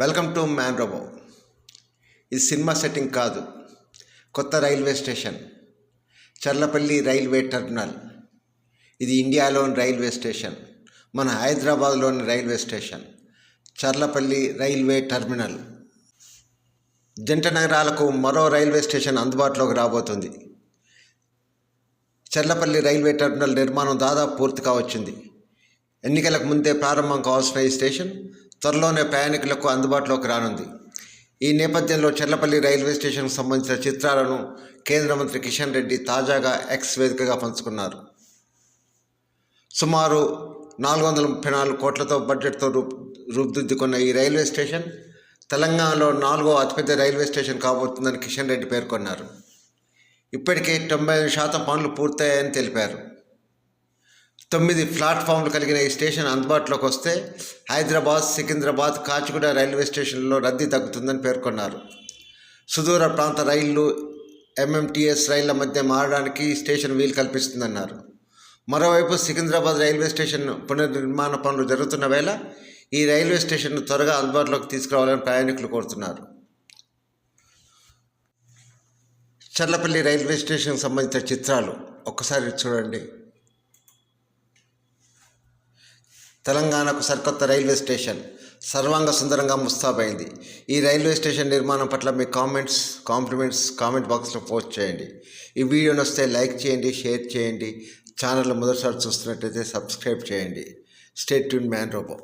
Welcome to man robo. ఇది cinema setting కాదు కొత్త railway station Charlapalli railway terminal. ఇది ఇండియాలోని రైల్వే స్టేషన్ మన హైదరాబాద్లోని railway station Charlapalli railway terminal. జంట నగరాలకు మరో రైల్వే స్టేషన్ అందుబాటులోకి రాబోతుంది. చర్లపల్లి రైల్వే టెర్మినల్ నిర్మాణం దాదాపు పూర్తిగా వచ్చింది. ఎన్నికలకు ముందే ప్రారంభం కావాల్సిన ఈ స్టేషన్ త్వరలోనే ప్రయాణికులకు అందుబాటులోకి రానుంది. ఈ నేపథ్యంలో చెర్లపల్లి రైల్వే స్టేషన్కు సంబంధించిన చిత్రాలను కేంద్ర మంత్రి కిషన్ రెడ్డి తాజాగా ఎక్స్ వేదికగా పంచుకున్నారు. సుమారు నాలుగు వందల ముప్పై నాలుగు కోట్లతో బడ్జెట్తో రూప్ రూపుదిద్దుకున్న ఈ రైల్వే స్టేషన్ తెలంగాణలో నాలుగో అతిపెద్ద రైల్వే స్టేషన్ కాబోతుందని కిషన్ రెడ్డి పేర్కొన్నారు. ఇప్పటికే తొంభై ఐదు శాతం పనులు పూర్తయ్యాయని తెలిపారు. తొమ్మిది ప్లాట్ఫామ్లు కలిగిన ఈ స్టేషన్ అందుబాటులోకి వస్తే హైదరాబాద్ సికింద్రాబాద్ కాచిగూడ రైల్వే స్టేషన్లో రద్దీ తగ్గుతుందని పేర్కొన్నారు. సుదూర ప్రాంత రైళ్ళు ఎంఎంటీఎస్ రైళ్ళ మధ్య మారడానికి ఈ స్టేషన్ వీలు కల్పిస్తుందన్నారు. మరోవైపు సికింద్రాబాద్ రైల్వే స్టేషన్ పునర్నిర్మాణ పనులు జరుగుతున్న వేళ ఈ రైల్వే స్టేషన్ను త్వరగా అందుబాటులోకి తీసుకురావాలని ప్రయాణికులు కోరుతున్నారు. చర్లపల్లి రైల్వే స్టేషన్కి సంబంధించిన చిత్రాలు ఒక్కసారి చూడండి. తెలంగాణకు సరికొత్త రైల్వే స్టేషన్ సర్వాంగ సుందరంగా ముస్తాబైంది. ఈ రైల్వే స్టేషన్ నిర్మాణం పట్ల మీ కామెంట్స్ కాంప్లిమెంట్స్ కామెంట్ బాక్స్లో పోస్ట్ చేయండి. ఈ వీడియోని వస్తే లైక్ చేయండి షేర్ చేయండి. ఛానల్ మొదటిసారి చూస్తున్నట్టయితే సబ్స్క్రైబ్ చేయండి. Stay tuned man robo.